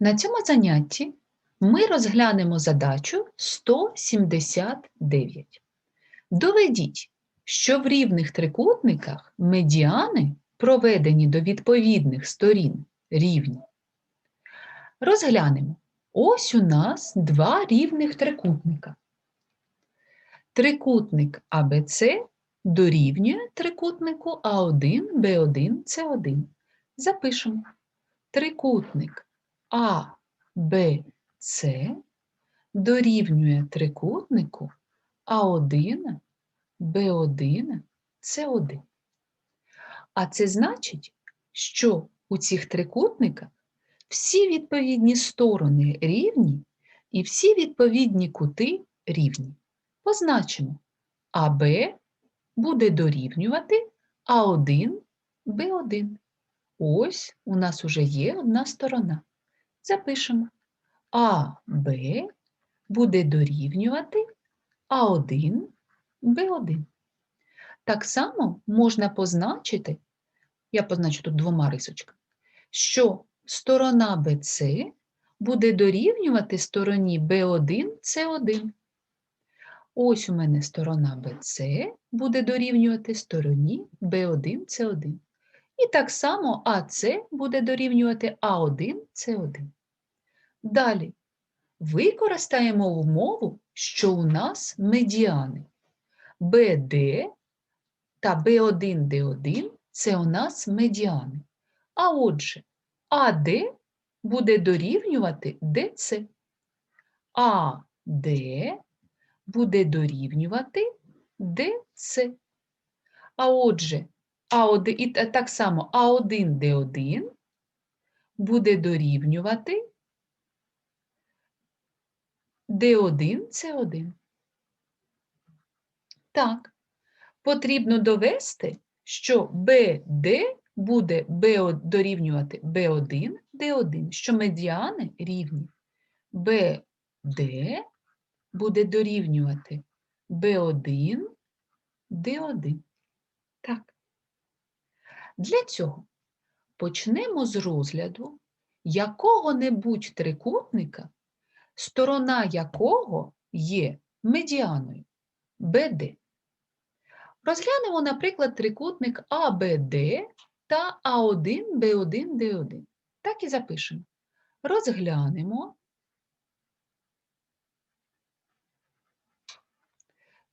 На цьому занятті ми розглянемо задачу 179. Доведіть, що в рівних трикутниках медіани, проведені до відповідних сторін, рівні. Розглянемо. Ось у нас два рівних трикутника. Трикутник АБЦ дорівнює трикутнику А1, Б1, С1. Запишемо. Трикутник А, Б, С дорівнює трикутнику А1, Б1, С1. А це значить, що у цих трикутниках всі відповідні сторони рівні і всі відповідні кути рівні. Позначимо АБ буде дорівнювати А1, Б1. Ось у нас уже є одна сторона. Запишемо. АБ буде дорівнювати А1, Б1. Так само можна позначити, я позначу тут двома рисочками, що сторона BC буде дорівнювати стороні B1, C1. Ось у мене сторона BC буде дорівнювати стороні B1, C1. І так само АС буде дорівнювати А1, С1. Далі використаємо умову, що у нас медіани БД та Б1, Д1 це у нас медіани. А отже, АД буде дорівнювати ДЦ. АД буде дорівнювати ДЦ. А отже, а1, і так само А1, Д1 буде дорівнювати Д1, С1. Так, потрібно довести, що БД буде Б, дорівнювати Б1, Д1, що медіани рівні. БД буде дорівнювати Б1, Д1. Для цього почнемо з розгляду якого-небудь трикутника, сторона якого є медіаною БД. Розглянемо, наприклад, трикутник АБД та А1, Б1, Д1. Так і запишемо. Розглянемо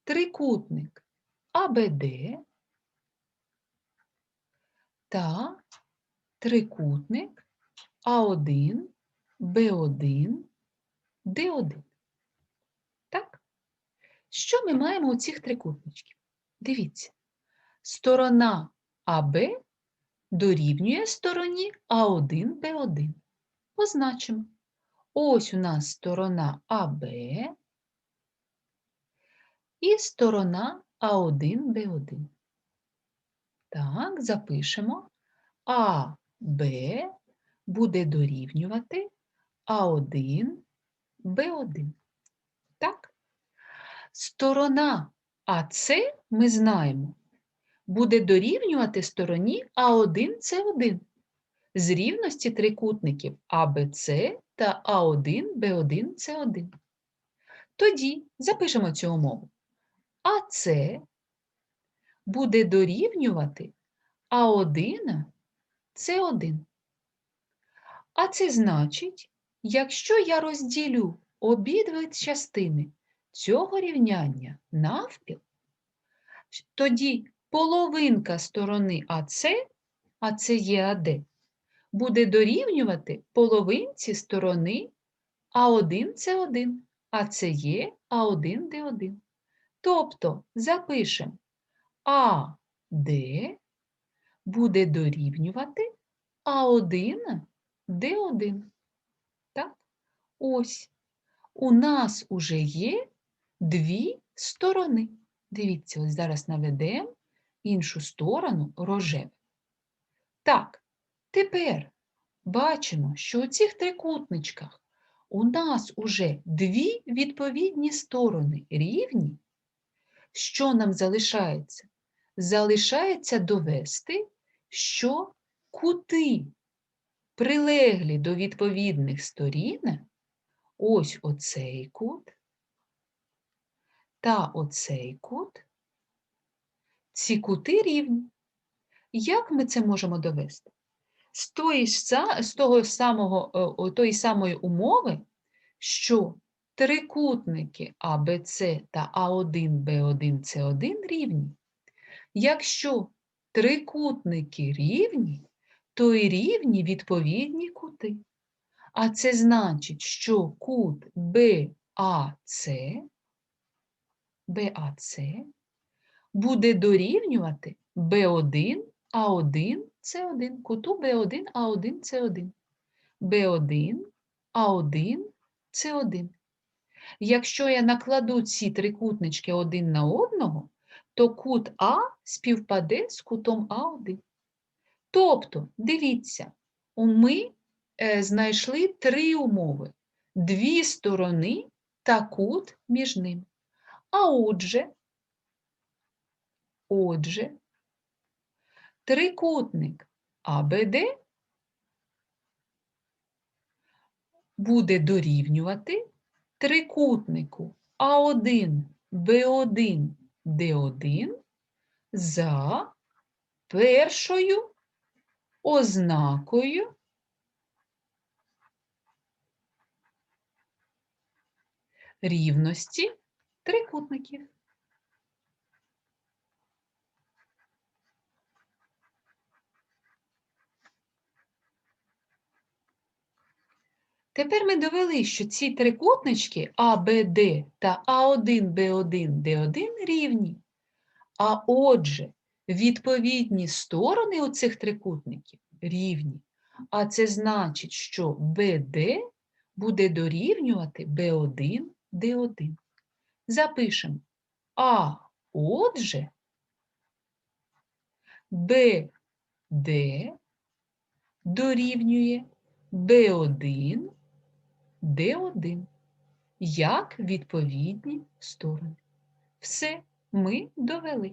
трикутник АБД та трикутник А1, Б1, Д1. Так? Що ми маємо у цих трикутничків? Дивіться, сторона АБ дорівнює стороні А1, Б1. Позначимо. Ось у нас сторона АБ і сторона А1, Б1. Так, запишемо. АБ буде дорівнювати А1, Б1. Так? Сторона АС, ми знаємо, буде дорівнювати стороні А1, С1 з рівності трикутників АБЦ та А1, Б1, С1. Тоді запишемо цю умову. АС буде дорівнювати А1, С1. А це значить, якщо я розділю обидві частини цього рівняння навпіл, тоді половинка сторони АС, а це є АД, буде дорівнювати половинці сторони А1, С1, а це є А1, Д1. Тобто запишемо АД буде дорівнювати А1, Д1. Так? Ось. У нас уже є дві сторони. Дивіться, ось зараз наведемо іншу сторону рожеве. Так, тепер бачимо, що у цих трикутничках у нас уже дві відповідні сторони рівні. Що нам залишається? Залишається довести, що кути прилеглі до відповідних сторін ось оцей кут та оцей кут, ці кути рівні. Як ми це можемо довести? З, тої, з того самого, е, тої самої умови, що трикутники АБЦ та А1, Б1, С1 рівні. Якщо трикутники рівні, то і рівні відповідні кути. А це значить, що кут БАЦ, БАЦ буде дорівнювати B1, А1, С1, куту B1, А1, С1. B1, А1, С1. Якщо я накладу ці трикутнички один на одного, то кут А співпаде з кутом А1. Тобто, дивіться, ми е, знайшли три умови: дві сторони та кут між ними. А отже, отже, трикутник АБД буде дорівнювати трикутнику А1, Б1, Д1 за першою ознакою рівності трикутників. Тепер ми довели, що ці трикутнички АБД та А1, Б1, Д1 рівні. А отже, відповідні сторони у цих трикутників рівні. А це значить, що БД буде дорівнювати Б1, Д1. Запишемо. А отже, БД дорівнює Б1, Д1 як відповідні сторони. Все ми довели.